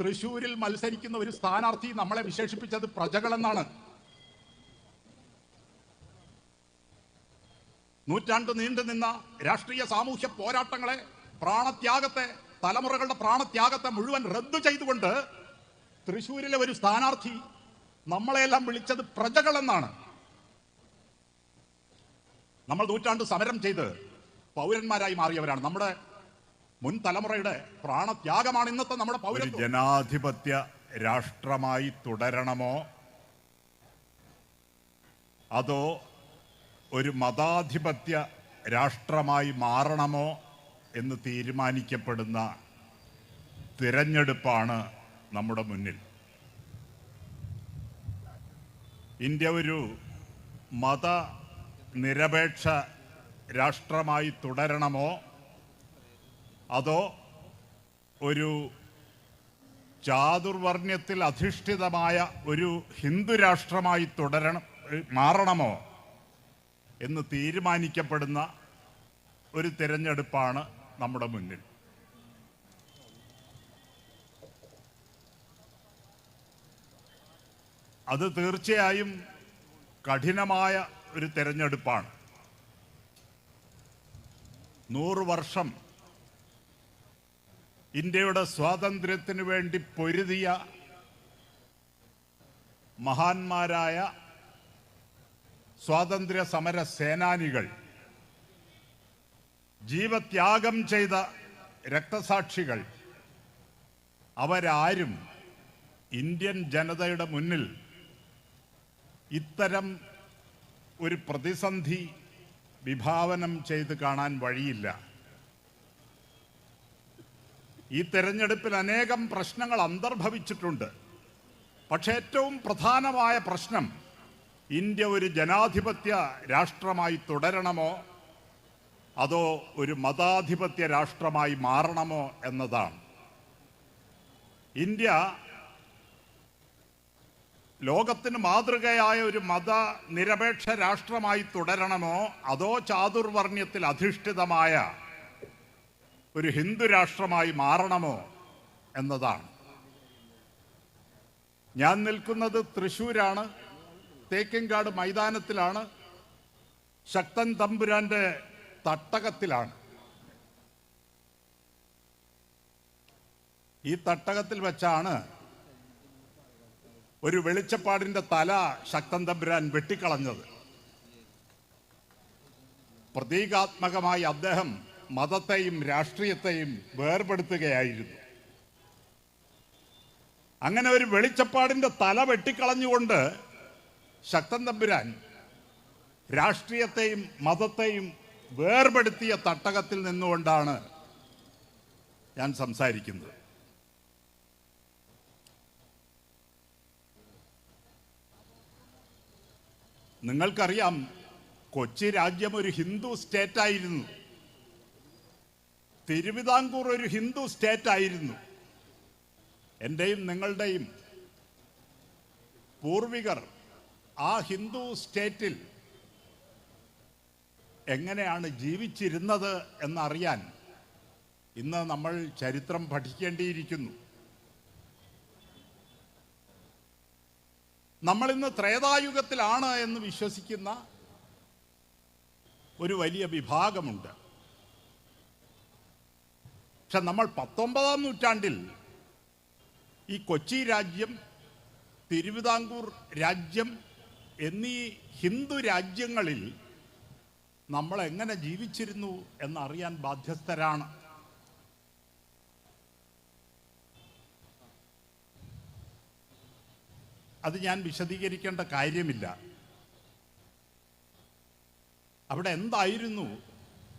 തൃശൂരിൽ മത്സരിക്കുന്ന ഒരു സ്ഥാനാർത്ഥി നമ്മളെ വിശേഷിപ്പിച്ചത് പ്രജകളെന്നാണ്. നൂറ്റാണ്ട് നീണ്ടു നിന്ന രാഷ്ട്രീയ സാമൂഹ്യ പോരാട്ടങ്ങളെ പ്രാണത്യാഗത്തെ തലമുറകളുടെ പ്രാണത്യാഗത്തെ മുഴുവൻ റദ്ദു ചെയ്തുകൊണ്ട് തൃശ്ശൂരിലെ ഒരു സ്ഥാനാർത്ഥി നമ്മളെല്ലാം വിളിച്ചത് പ്രജകളെന്നാണ്. നമ്മൾ നൂറ്റാണ്ട് സമരം ചെയ്ത് പൗരന്മാരായി മാറിയവരാണ്. നമ്മുടെ മുൻ തലമുറയുടെ പ്രാണത്യാഗമാണ് ഇന്നത്തെ നമ്മുടെ പൗരത്വം. ജനാധിപത്യ രാഷ്ട്രമായി തുടരണമോ? അതോ ഒരു മതാധിപത്യ രാഷ്ട്രമായി മാറണമോ എന്ന് തീരുമാനിക്കപ്പെടുന്ന തിരഞ്ഞെടുപ്പാണ് നമ്മുടെ മുന്നിൽ. ഇന്ത്യ ഒരു മതനിരപേക്ഷ രാഷ്ട്രമായി തുടരണമോ? അതോ ഒരു ചാതുർവർണ്യത്തിൽ അധിഷ്ഠിതമായ ഒരു ഹിന്ദു രാഷ്ട്രമായി തുടരണം മാറണമോ എന്ന് തീരുമാനിക്കപ്പെടുന്ന ഒരു തിരഞ്ഞെടുപ്പാണ് നമ്മുടെ മുന്നിൽ. അത് തീർച്ചയായും കഠിനമായ ഒരു തിരഞ്ഞെടുപ്പാണ്. നൂറ് വർഷം ഇന്ത്യയുടെ സ്വാതന്ത്ര്യത്തിന് വേണ്ടി പൊരുതിയ മഹാന്മാരായ സ്വാതന്ത്ര്യ സമര സേനാനികൾ ജീവത്യാഗം ചെയ്ത രക്തസാക്ഷികൾ അവരാരും ഇന്ത്യൻ ജനതയുടെ മുന്നിൽ ഇത്തരം ഒരു പ്രതിസന്ധി വിഭാവനം ചെയ്ത് കാണാൻ വഴിയില്ല. ഈ തെരഞ്ഞെടുപ്പിൽ അനേകം പ്രശ്നങ്ങൾ അന്തർഭവിച്ചിട്ടുണ്ട്. പക്ഷേ ഏറ്റവും പ്രധാനമായ പ്രശ്നം ഇന്ത്യ ഒരു ജനാധിപത്യ രാഷ്ട്രമായി തുടരണമോ? അതോ ഒരു മതാധിപത്യ രാഷ്ട്രമായി മാറണമോ എന്നതാണ്. ഇന്ത്യ ലോകത്തിന് മാതൃകയായ ഒരു മതനിരപേക്ഷ രാഷ്ട്രമായി തുടരണമോ? അതോ ചാതുർവർണയത്തിൽ അധിഷ്ഠിതമായ ഒരു ഹിന്ദു രാഷ്ട്രമായി മാറണമോ എന്നതാണ്. ഞാൻ നിൽക്കുന്നത് തൃശ്ശൂരാണ് തേക്കിൻകാട് മൈതാനത്തിലാണ് ശക്തൻ തമ്പുരാന്റെ തട്ടകത്തിലാണ്. ഈ തട്ടകത്തിൽ വെച്ചാണ് ഒരു വെളിച്ചപ്പാടിന്റെ തല ശക്തൻ തമ്പുരാൻ വെട്ടിക്കളഞ്ഞത്. പ്രതീകാത്മകമായി അദ്ദേഹം മതത്തെയും രാഷ്ട്രീയത്തെയും വേർപെടുത്തുകയായിരുന്നു. അങ്ങനെ ഒരു വെളിച്ചപ്പാടിന്റെ തല വെട്ടിക്കളഞ്ഞുകൊണ്ട് ശക്തൻ തമ്പുരാൻ രാഷ്ട്രീയത്തെയും മതത്തെയും വേർപെടുത്തിയ തട്ടകത്തിൽ നിന്നുകൊണ്ടാണ് ഞാൻ സംസാരിക്കുന്നത്. നിങ്ങൾക്കറിയാം കൊച്ചി രാജ്യം ഒരു ഹിന്ദു സ്റ്റേറ്റ് ആയിരുന്നു തിരുവിതാംകൂർ ഒരു ഹിന്ദു സ്റ്റേറ്റ് ആയിരുന്നു. എന്റെയും നിങ്ങളുടെയും പൂർവികർ ആ ഹിന്ദു സ്റ്റേറ്റിൽ എങ്ങനെയാണ് ജീവിച്ചിരുന്നത് എന്നറിയാൻ ഇന്ന് നമ്മൾ ചരിത്രം പഠിക്കേണ്ടിയിരിക്കുന്നു. നമ്മളിന്ന് ത്രേതായുഗത്തിലാണ് എന്ന് വിശ്വസിക്കുന്ന ഒരു വലിയ വിഭാഗമുണ്ട്. പക്ഷെ നമ്മൾ പത്തൊമ്പതാം നൂറ്റാണ്ടിൽ ഈ കൊച്ചി രാജ്യം തിരുവിതാംകൂർ രാജ്യം എന്നീ ഹിന്ദു രാജ്യങ്ങളിൽ നമ്മൾ എങ്ങനെ ജീവിച്ചിരുന്നു എന്നറിയാൻ ബാധ്യസ്ഥരാണ്. അത് ഞാൻ വിശദീകരിക്കേണ്ട കാര്യമില്ല. അവിടെ എന്തായിരുന്നു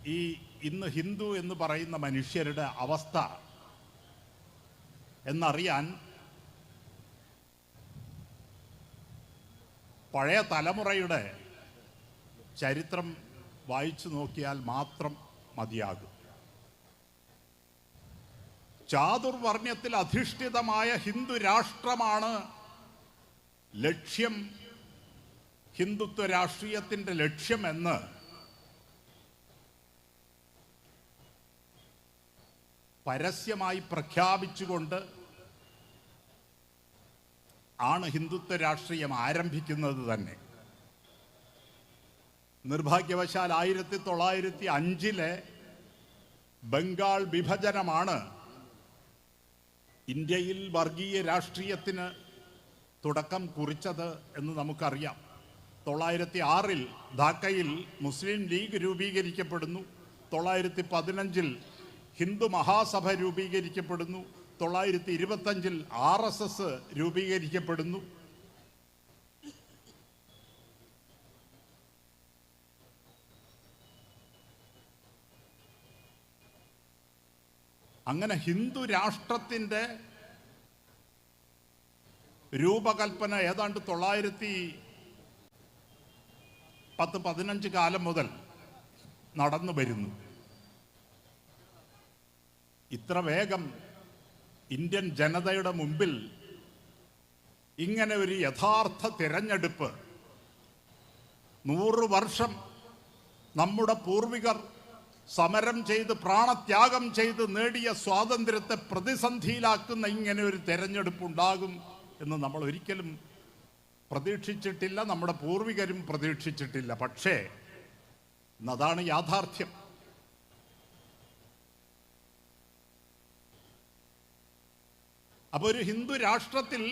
ഈ ഇന്ന് ഹിന്ദു എന്ന് പറയുന്ന മനുഷ്യരുടെ അവസ്ഥ എന്നറിയാൻ പഴയ തലമുറയുടെ ചരിത്രം വായിച്ചു നോക്കിയാൽ മാത്രം മതിയാകും. ചാതുർവർണയത്തിൽ അധിഷ്ഠിതമായ ഹിന്ദു രാഷ്ട്രമാണ് ലക്ഷ്യം ഹിന്ദുത്വ രാഷ്ട്രീയത്തിന്റെ ലക്ഷ്യമെന്ന് പരസ്യമായി പ്രഖ്യാപിച്ചുകൊണ്ട് ആണ് ഹിന്ദുത്വ രാഷ്ട്രീയം ആരംഭിക്കുന്നത് തന്നെ. നിർഭാഗ്യവശാൽ ആയിരത്തി തൊള്ളായിരത്തി അഞ്ചിലെ ബംഗാൾ വിഭജനമാണ് ഇന്ത്യയിൽ വർഗീയ രാഷ്ട്രീയത്തിന് തുടക്കം കുറിച്ചത് എന്ന് നമുക്കറിയാം. തൊള്ളായിരത്തി ആറിൽ ധാക്കയിൽ മുസ്ലിം ലീഗ് രൂപീകരിക്കപ്പെടുന്നു. തൊള്ളായിരത്തി പതിനഞ്ചിൽ ഹിന്ദു മഹാസഭ രൂപീകരിക്കപ്പെടുന്നു. തൊള്ളായിരത്തി ഇരുപത്തഞ്ചിൽ ആർ എസ് എസ് രൂപീകരിക്കപ്പെടുന്നു. അങ്ങനെ ഹിന്ദു രാഷ്ട്രത്തിന്റെ രൂപകൽപ്പന ഏതാണ്ട് തൊള്ളായിരത്തി പത്ത് പതിനഞ്ച് കാലം മുതൽ നടന്നു വരുന്നു. ഇത്ര വേഗം ഇന്ത്യൻ ജനതയുടെ മുമ്പിൽ ഇങ്ങനെ ഒരു യഥാർത്ഥ തിരഞ്ഞെടുപ്പ് നൂറ് വർഷം നമ്മുടെ പൂർവികർ സമരം ചെയ്ത് പ്രാണത്യാഗം ചെയ്ത് നേടിയ സ്വാതന്ത്ര്യത്തെ പ്രതിസന്ധിയിലാക്കുന്ന ഇങ്ങനെ ഒരു തെരഞ്ഞെടുപ്പ് ഉണ്ടാകും എന്ന് നമ്മൾ ഒരിക്കലും പ്രതീക്ഷിച്ചിട്ടില്ല നമ്മുടെ പൂർവികരും പ്രതീക്ഷിച്ചിട്ടില്ല. പക്ഷേ അതാണ് യാഥാർത്ഥ്യം. അപ്പൊ ഒരു ഹിന്ദു രാഷ്ട്രത്തിൽ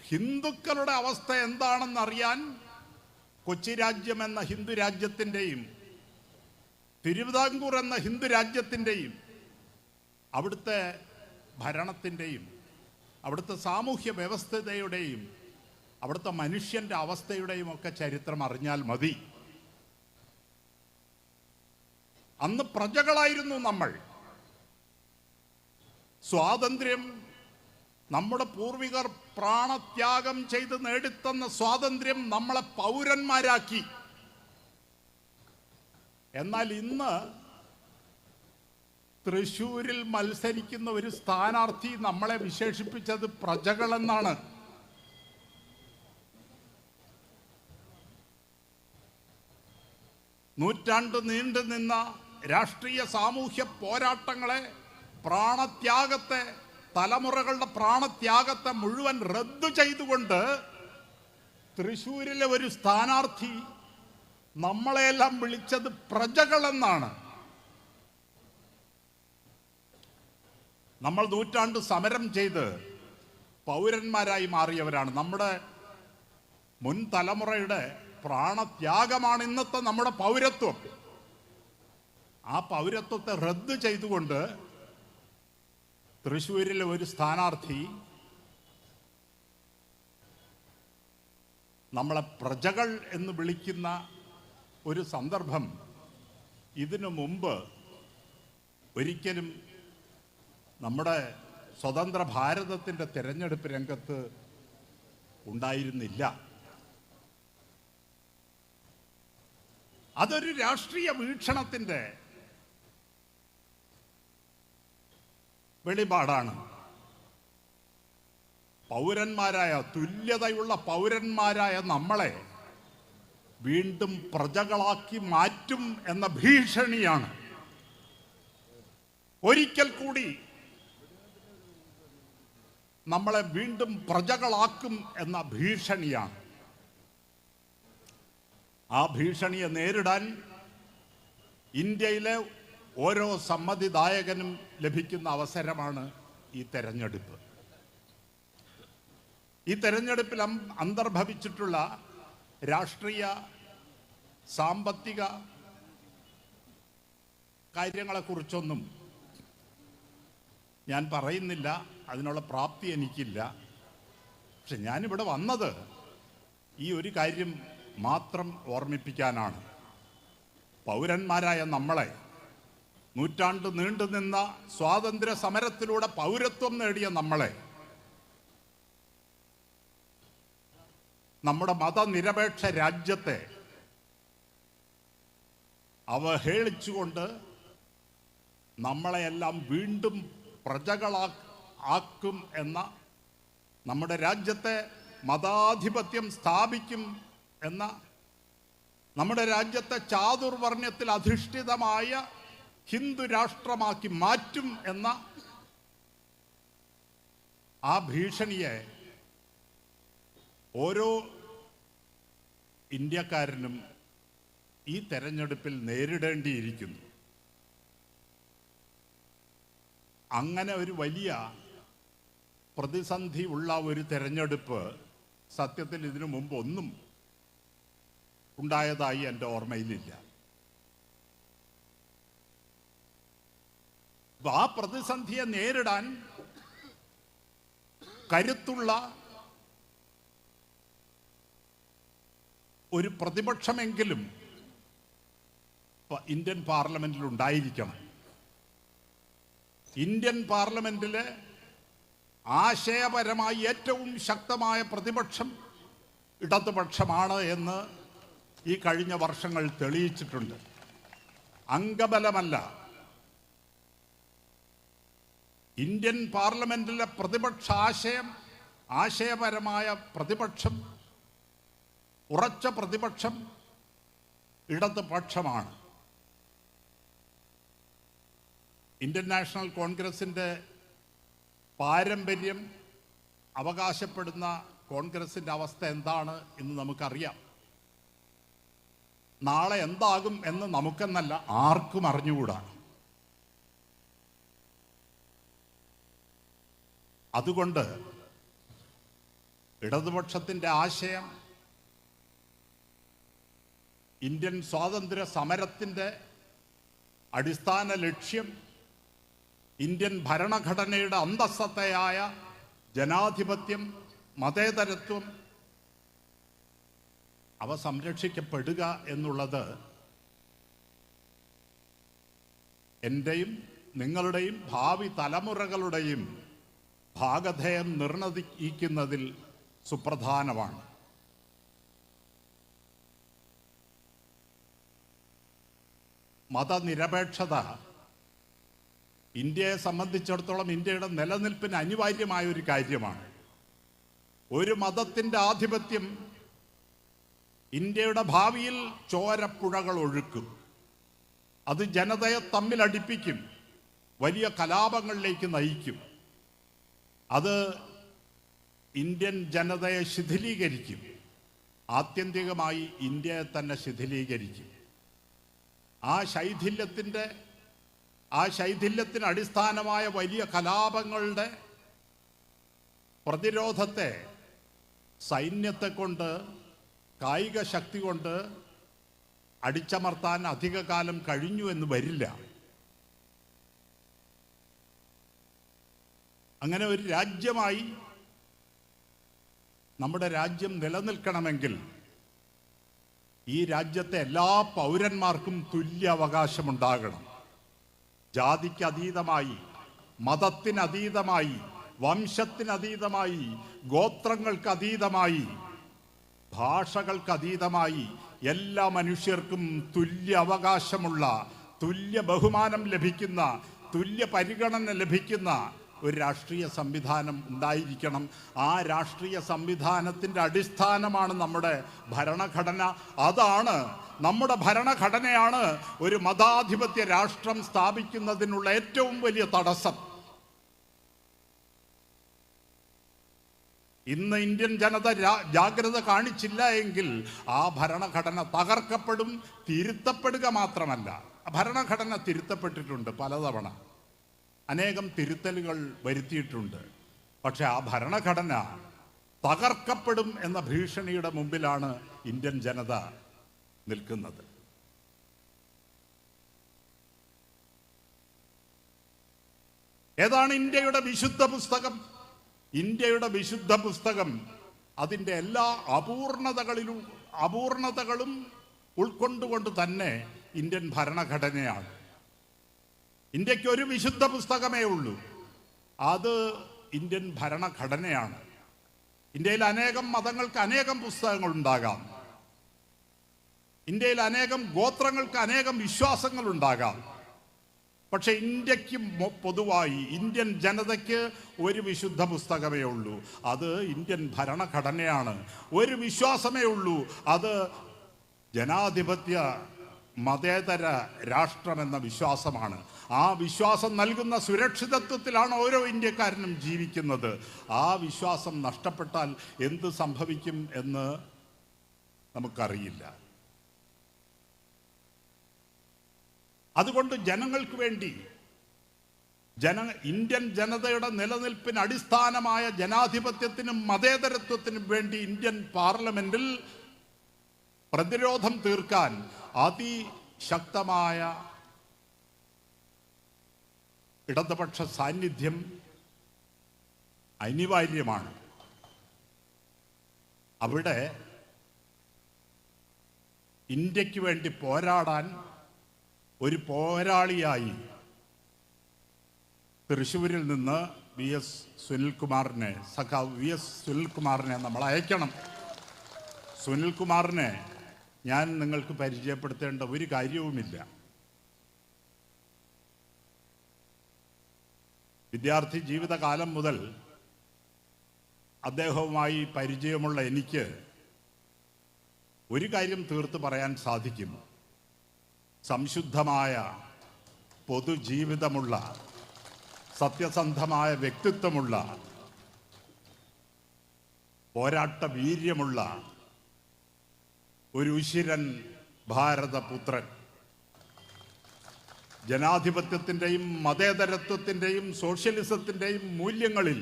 ഹിന്ദുക്കളുടെ അവസ്ഥ എന്താണെന്ന് അറിയാൻ കൊച്ചി രാജ്യം എന്ന ഹിന്ദു രാജ്യത്തിന്റെയും തിരുവിതാംകൂർ എന്ന ഹിന്ദു രാജ്യത്തിന്റെയും അവിടുത്തെ ഭരണത്തിന്റെയും അവിടുത്തെ സാമൂഹ്യ വ്യവസ്ഥതയുടെയും അവിടുത്തെ മനുഷ്യന്റെ അവസ്ഥയുടെയും ഒക്കെ ചരിത്രം അറിഞ്ഞാൽ മതി. അന്ന് പ്രജകളായിരുന്നു നമ്മൾ. സ്വാതന്ത്ര്യം നമ്മുടെ പൂർവികർ പ്രാണത്യാഗം ചെയ്ത് നേടിത്തന്ന സ്വാതന്ത്ര്യം നമ്മളെ പൗരന്മാരാക്കി. എന്നാൽ ഇന്ന് തൃശൂരിൽ മത്സരിക്കുന്ന ഒരു സ്ഥാനാർത്ഥി നമ്മളെ വിശേഷിപ്പിച്ചത് പ്രജകളെന്നാണ്. നൂറ്റാണ്ട് നീണ്ടു നിന്ന രാഷ്ട്രീയ സാമൂഹ്യ പോരാട്ടങ്ങളെ പ്രാണത്യാഗത്തെ തലമുറകളുടെ പ്രാണത്യാഗത്തെ മുഴുവൻ റദ്ദു ചെയ്തുകൊണ്ട് തൃശൂരിലെ ഒരു സ്ഥാനാർത്ഥി നമ്മളെയെല്ലാം വിളിച്ചത് പ്രജകളെന്നാണ്. നമ്മൾ നൂറ്റാണ്ട് സമരം ചെയ്ത് പൗരന്മാരായി മാറിയവരാണ്. നമ്മുടെ മുൻ തലമുറയുടെ പ്രാണത്യാഗമാണ് ഇന്നത്തെ നമ്മുടെ പൗരത്വം. ആ പൗരത്വത്തെ റദ്ദ് ചെയ്തുകൊണ്ട് തൃശ്ശൂരിലെ ഒരു സ്ഥാനാർത്ഥി നമ്മളെ പ്രജകൾ എന്ന് വിളിക്കുന്ന ഒരു സന്ദർഭം ഇതിനു മുമ്പ് ഒരിക്കലും നമ്മുടെ സ്വതന്ത്ര ഭാരതത്തിന്റെ തിരഞ്ഞെടുപ്പ് രംഗത്ത് ഉണ്ടായിരുന്നില്ല. അതൊരു രാഷ്ട്രീയ വീക്ഷണത്തിന്റെ വെളിപാടാണ്. പൗരന്മാരായ തുല്യതയുള്ള പൗരന്മാരായ നമ്മളെ വീണ്ടും പ്രജകളാക്കി മാറ്റും എന്ന ഭീഷണിയാണ്. ഒരിക്കൽ കൂടി നമ്മളെ വീണ്ടും പ്രജകളാക്കും എന്ന ഭീഷണിയാണ്. ആ ഭീഷണിയെ നേരിടാൻ ഇന്ത്യയിലെ ഓരോ സമ്മതിദായകനും ലഭിക്കുന്ന അവസരമാണ് ഈ തെരഞ്ഞെടുപ്പ്. ഈ തെരഞ്ഞെടുപ്പിൽ അന്തർഭവിച്ചിട്ടുള്ള രാഷ്ട്രീയ സാമ്പത്തിക കാര്യങ്ങളെക്കുറിച്ചൊന്നും ഞാൻ പറയുന്നില്ല അതിനുള്ള പ്രാപ്തി എനിക്കില്ല. പക്ഷെ ഞാനിവിടെ വന്നത് ഈ ഒരു കാര്യം മാത്രം ഓർമ്മിപ്പിക്കാനാണ്. പൗരന്മാരായ നമ്മളെ നൂറ്റാണ്ട് നീണ്ടുനിന്ന സ്വാതന്ത്ര്യ സമരത്തിലൂടെ പൗരത്വം നേടിയ നമ്മളെ നമ്മുടെ മതനിരപേക്ഷ രാജ്യത്തെ അവഹേളിച്ചുകൊണ്ട് നമ്മളെയെല്ലാം വീണ്ടും പ്രജകളാ ആക്കും എന്ന നമ്മുടെ രാജ്യത്തെ മതാധിപത്യം സ്ഥാപിക്കും എന്ന നമ്മുടെ രാജ്യത്തെ ചാതുർവർണയത്തിൽ അധിഷ്ഠിതമായ ഹിന്ദു രാഷ്ട്രമാക്കി മാറ്റും എന്ന ആ ഭീഷണിയെ ഓരോ ഇന്ത്യക്കാരനും ഈ തെരഞ്ഞെടുപ്പിൽ നേരിടേണ്ടിയിരിക്കുന്നു. അങ്ങനെ ഒരു വലിയ പ്രതിസന്ധി ഉള്ള ഒരു തെരഞ്ഞെടുപ്പ് സത്യത്തിൽ ഇതിനു മുമ്പ് ഒന്നും ഉണ്ടായതായി എന്റെ ഓർമ്മയിലില്ല. ആ പ്രതിസന്ധിയെ നേരിടാൻ കരുത്തുള്ള ഒരു പ്രതിപക്ഷമെങ്കിലും ഇന്ത്യൻ പാർലമെന്റിൽ ഉണ്ടായിരിക്കണം. ഇന്ത്യൻ പാർലമെന്റിലെ ആശയപരമായി ഏറ്റവും ശക്തമായ പ്രതിപക്ഷം ഇടതുപക്ഷമാണ് എന്ന് ഈ കഴിഞ്ഞ വർഷങ്ങൾ തെളിയിച്ചിട്ടുണ്ട്. അംഗബലമല്ല. ഇന്ത്യൻ പാർലമെന്റിലെ പ്രതിപക്ഷ ആശയം ആശയപരമായ പ്രതിപക്ഷം ഉറച്ച പ്രതിപക്ഷം ഇടതുപക്ഷമാണ്. ഇന്ത്യൻ നാഷണൽ കോൺഗ്രസിന്റെ പാരമ്പര്യം അവകാശപ്പെടുന്ന കോൺഗ്രസിന്റെ അവസ്ഥ എന്താണ് എന്ന് നമുക്കറിയാം. നാളെ എന്താകും എന്ന് നമുക്കെന്നല്ല ആർക്കും അറിഞ്ഞുകൂടാ. അതുകൊണ്ട് ഇടതുപക്ഷത്തിന്റെ ആശയം ഇന്ത്യൻ സ്വാതന്ത്ര്യ സമരത്തിന്റെ അടിസ്ഥാന ലക്ഷ്യം ഇന്ത്യൻ ഭരണഘടനയുടെ അന്തസ്സത്തയായ ജനാധിപത്യം മതേതരത്വം അവ സംരക്ഷിക്കപ്പെടുക എന്നുള്ളത് എന്റെയും നിങ്ങളുടെയും ഭാവി തലമുറകളുടെയും ഭാഗധേയം നിർണയിക്കുന്നതിൽ സുപ്രധാനമാണ്. മതനിരപേക്ഷത. ഇന്ത്യയെ സംബന്ധിച്ചിടത്തോളം ഇന്ത്യയുടെ നിലനിൽപ്പിന് അനിവാര്യമായ ഒരു കാര്യമാണ്. ഒരു മതത്തിന്റെ ആധിപത്യം ഇന്ത്യയുടെ ഭാവിയിൽ ചോരപ്പുഴകൾ ഒഴുക്കും. അത് ജനതയെ തമ്മിലടിപ്പിക്കും വലിയ കലാപങ്ങളിലേക്ക് നയിക്കും. അത് ഇന്ത്യൻ ജനതയെ ശിഥിലീകരിക്കും. ആത്യന്തികമായി ഇന്ത്യയെ തന്നെ ശിഥിലീകരിക്കും. ആ ശൈഥില്യത്തിന്റെ ആ ശൈഥില്യത്തിന് അടിസ്ഥാനമായ വലിയ കലാപങ്ങളുടെ പ്രതിരോധത്തെ സൈന്യത്തെ കൊണ്ട് കായിക ശക്തി കൊണ്ട് അടിച്ചമർത്താൻ അധികകാലം കഴിഞ്ഞു എന്ന് വരില്ല. അങ്ങനെ ഒരു രാജ്യമായി നമ്മുടെ രാജ്യം നിലനിൽക്കണമെങ്കിൽ ഈ രാജ്യത്തെ എല്ലാ പൗരന്മാർക്കും തുല്യ അവകാശമുണ്ടാകണം. ജാതിക്ക് അതീതമായി മതത്തിനതീതമായി വംശത്തിനതീതമായി ഗോത്രങ്ങൾക്ക് അതീതമായി ഭാഷകൾക്ക് അതീതമായി എല്ലാ മനുഷ്യർക്കും തുല്യ അവകാശമുള്ള തുല്യ ബഹുമാനം ലഭിക്കുന്ന തുല്യ പരിഗണന ലഭിക്കുന്ന ഒരു രാഷ്ട്രീയ സംവിധാനം ഉണ്ടായിരിക്കണം. ആ രാഷ്ട്രീയ സംവിധാനത്തിന്റെ അടിസ്ഥാനമാണ് നമ്മുടെ ഭരണഘടന. അതാണ് നമ്മുടെ ഭരണഘടനയാണ് ഒരു മതാധിപത്യ രാഷ്ട്രം സ്ഥാപിക്കുന്നതിനുള്ള ഏറ്റവും വലിയ തടസ്സം. ഇന്ന് ഇന്ത്യൻ ജനത ജാഗ്രത കാണിച്ചില്ല എങ്കിൽ ആ ഭരണഘടന തകർക്കപ്പെടും തിരുത്തപ്പെടുക മാത്രമല്ല. ഭരണഘടന തിരുത്തപ്പെട്ടിട്ടുണ്ട് പലതവണ. അനേകം തിരുത്തലുകൾ വരുത്തിയിട്ടുണ്ട്. പക്ഷെ ആ ഭരണഘടന തകർക്കപ്പെടും എന്ന ഭീഷണിയുടെ മുമ്പിലാണ് ഇന്ത്യൻ ജനത നിൽക്കുന്നത്. ഏതാണ് ഇന്ത്യയുടെ വിശുദ്ധ പുസ്തകം? ഇന്ത്യയുടെ വിശുദ്ധ പുസ്തകം അതിന്റെ എല്ലാ അപൂർണതകളിലും അപൂർണതകളും ഉൾക്കൊണ്ടുകൊണ്ട് തന്നെ ഇന്ത്യൻ ഭരണഘടനയാണ്. ഇന്ത്യയ്ക്ക് ഒരു വിശുദ്ധ പുസ്തകമേ ഉള്ളൂ. അത് ഇന്ത്യൻ ഭരണഘടനയാണ്. ഇന്ത്യയിൽ അനേകം മതങ്ങൾക്ക് അനേകം പുസ്തകങ്ങൾ ഉണ്ടാകാം ഇന്ത്യയിൽ അനേകം ഗോത്രങ്ങൾക്ക് അനേകം വിശ്വാസങ്ങൾ ഉണ്ടാകാം പക്ഷെ ഇന്ത്യയ്ക്ക് പൊതുവായി ഇന്ത്യൻ ജനതയ്ക്ക് ഒരു വിശുദ്ധ പുസ്തകമേ ഉള്ളൂ. അത് ഇന്ത്യൻ ഭരണഘടനയാണ്. ഒരു വിശ്വാസമേ ഉള്ളൂ. അത് ജനാധിപത്യ മതേതര രാഷ്ട്രമെന്ന വിശ്വാസമാണ്. ആ വിശ്വാസം നൽകുന്ന സുരക്ഷിതത്വത്തിലാണ് ഓരോ ഇന്ത്യക്കാരനും ജീവിക്കുന്നത്. ആ വിശ്വാസം നഷ്ടപ്പെട്ടാൽ എന്ത് സംഭവിക്കും എന്ന് നമുക്കറിയില്ല. അതുകൊണ്ട് ജനങ്ങൾക്ക് വേണ്ടി ജന ഇന്ത്യൻ ജനതയുടെ നിലനിൽപ്പിന് അടിസ്ഥാനമായ ജനാധിപത്യത്തിനും മതേതരത്വത്തിനും വേണ്ടി ഇന്ത്യൻ പാർലമെന്റിൽ പ്രതിരോധം തീർക്കാൻ അതിശക്തമായ ഇടതുപക്ഷ സാന്നിധ്യം അനിവാര്യമാണ്. അവിടെ ഇന്ത്യയ്ക്ക് വേണ്ടി പോരാടാൻ ഒരു പോരാളിയായി തൃശ്ശൂരിൽ നിന്ന് വി എസ് സുനിൽകുമാറിനെ സഖാവ് വി എസ് സുനിൽകുമാറിനെ നമ്മൾ അയക്കണം. സുനിൽകുമാറിനെ ഞാൻ നിങ്ങൾക്ക് പരിചയപ്പെടുത്തേണ്ട ഒരു കാര്യവുമില്ല. വിദ്യാർത്ഥി ജീവിതകാലം മുതൽ അദ്ദേഹവുമായി പരിചയമുള്ള എനിക്ക് ഒരു കാര്യം തീർത്ത് പറയാൻ സാധിക്കും. സംശുദ്ധമായ പൊതുജീവിതമുള്ള സത്യസന്ധമായ വ്യക്തിത്വമുള്ള പോരാട്ട വീര്യമുള്ള ഒരു ഉശിരൻ ഭാരതപുത്രൻ ജനാധിപത്യത്തിന്റെയും മതേതരത്വത്തിന്റെയും സോഷ്യലിസത്തിന്റെയും മൂല്യങ്ങളിൽ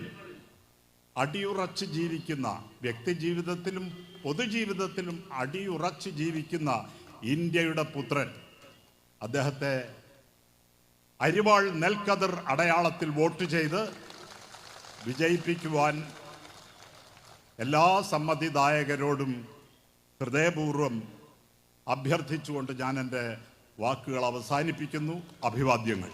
അടിയുറച്ച് ജീവിക്കുന്ന വ്യക്തിജീവിതത്തിലും പൊതുജീവിതത്തിലും അടിയുറച്ച് ജീവിക്കുന്ന ഇന്ത്യയുടെ പുത്രൻ അദ്ദേഹത്തെ അരിവാൾ നെൽക്കതിർ അടയാളത്തിൽ വോട്ട് ചെയ്ത് വിജയിപ്പിക്കുവാൻ എല്ലാ സമ്മതിദായകരോടും ഹൃദയപൂർവം അഭ്യർത്ഥിച്ചുകൊണ്ട് ഞാൻ എന്റെ വാക്കുകൾ അവസാനിപ്പിക്കുന്നു. അഭിവാദ്യങ്ങൾ.